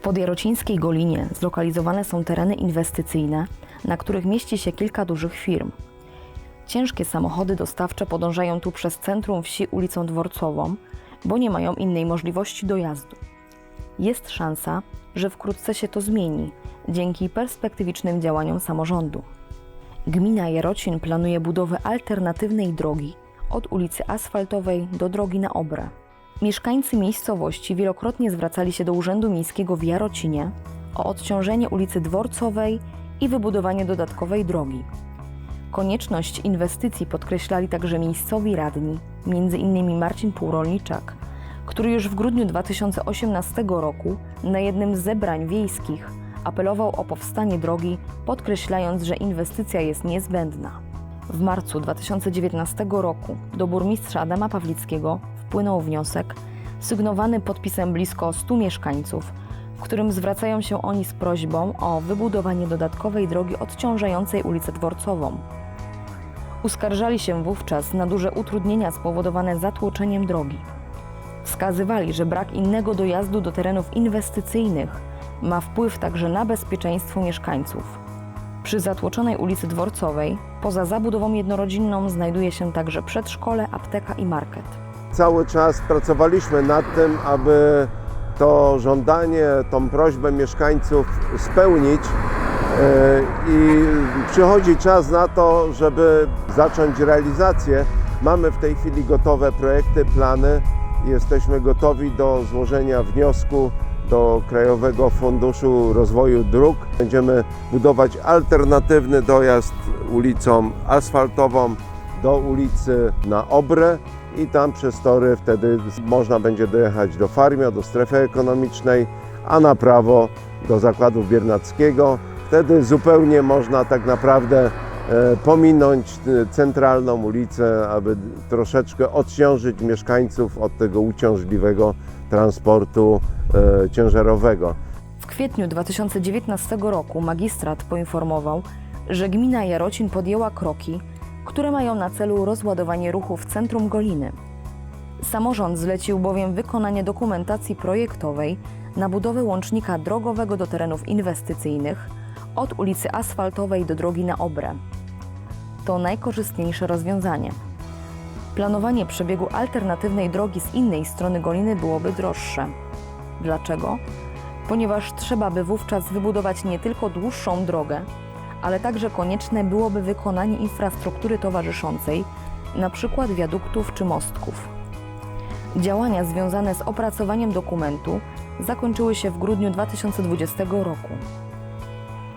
W podjarocińskiej Golinie zlokalizowane są tereny inwestycyjne, na których mieści się kilka dużych firm. Ciężkie samochody dostawcze podążają tu przez centrum wsi ulicą Dworcową, bo nie mają innej możliwości dojazdu. Jest szansa, że wkrótce się to zmieni dzięki perspektywicznym działaniom samorządu. Gmina Jarocin planuje budowę alternatywnej drogi od ulicy Asfaltowej do drogi na Obrę. Mieszkańcy miejscowości wielokrotnie zwracali się do Urzędu Miejskiego w Jarocinie o odciążenie ulicy Dworcowej i wybudowanie dodatkowej drogi. Konieczność inwestycji podkreślali także miejscowi radni, m.in. Marcin Półrolniczak, który już w grudniu 2018 roku na jednym z zebrań wiejskich apelował o powstanie drogi, podkreślając, że inwestycja jest niezbędna. W marcu 2019 roku do burmistrza Adama Pawlickiego wpłynął wniosek sygnowany podpisem blisko 100 mieszkańców, w którym zwracają się oni z prośbą o wybudowanie dodatkowej drogi odciążającej ulicę Dworcową. Uskarżali się wówczas na duże utrudnienia spowodowane zatłoczeniem drogi. Wskazywali, że brak innego dojazdu do terenów inwestycyjnych ma wpływ także na bezpieczeństwo mieszkańców. Przy zatłoczonej ulicy Dworcowej, poza zabudową jednorodzinną, znajduje się także przedszkole, apteka i market. Cały czas pracowaliśmy nad tym, aby to żądanie, tą prośbę mieszkańców spełnić. E, I przychodzi czas na to, żeby zacząć realizację. Mamy w tej chwili gotowe projekty, plany. Jesteśmy gotowi do złożenia wniosku do Krajowego Funduszu Rozwoju Dróg. Będziemy budować alternatywny dojazd ulicą asfaltową do ulicy na Obrę i tam przez tory wtedy można będzie dojechać do Farmia, do strefy ekonomicznej, a na prawo do zakładu Biernackiego. Wtedy zupełnie można tak naprawdę e, pominąć e, centralną ulicę, aby troszeczkę odciążyć mieszkańców od tego uciążliwego transportu e, ciężarowego. W kwietniu 2019 roku magistrat poinformował, że gmina Jarocin podjęła kroki, które mają na celu rozładowanie ruchu w centrum Goliny. Samorząd zlecił bowiem wykonanie dokumentacji projektowej na budowę łącznika drogowego do terenów inwestycyjnych od ulicy Asfaltowej do drogi na Obrę. To najkorzystniejsze rozwiązanie. Planowanie przebiegu alternatywnej drogi z innej strony Goliny byłoby droższe. Dlaczego? Ponieważ trzeba by wówczas wybudować nie tylko dłuższą drogę, ale także konieczne byłoby wykonanie infrastruktury towarzyszącej, np. wiaduktów czy mostków. Działania związane z opracowaniem dokumentu zakończyły się w grudniu 2020 roku.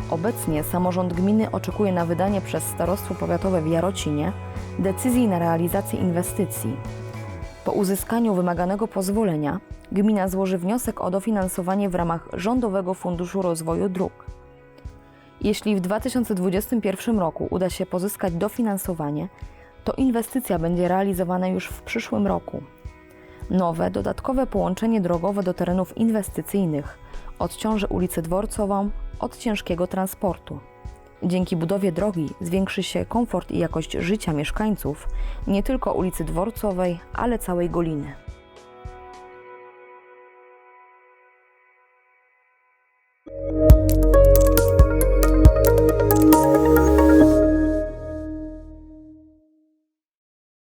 Obecnie samorząd gminy oczekuje na wydanie przez Starostwo Powiatowe w Jarocinie decyzji na realizację inwestycji. Po uzyskaniu wymaganego pozwolenia gmina złoży wniosek o dofinansowanie w ramach Rządowego Funduszu Rozwoju Dróg. Jeśli w 2021 roku uda się pozyskać dofinansowanie, to inwestycja będzie realizowana już w przyszłym roku. Nowe, dodatkowe połączenie drogowe do terenów inwestycyjnych odciąży ulicę Dworcową od ciężkiego transportu. Dzięki budowie drogi zwiększy się komfort i jakość życia mieszkańców nie tylko ulicy Dworcowej, ale całej Goliny.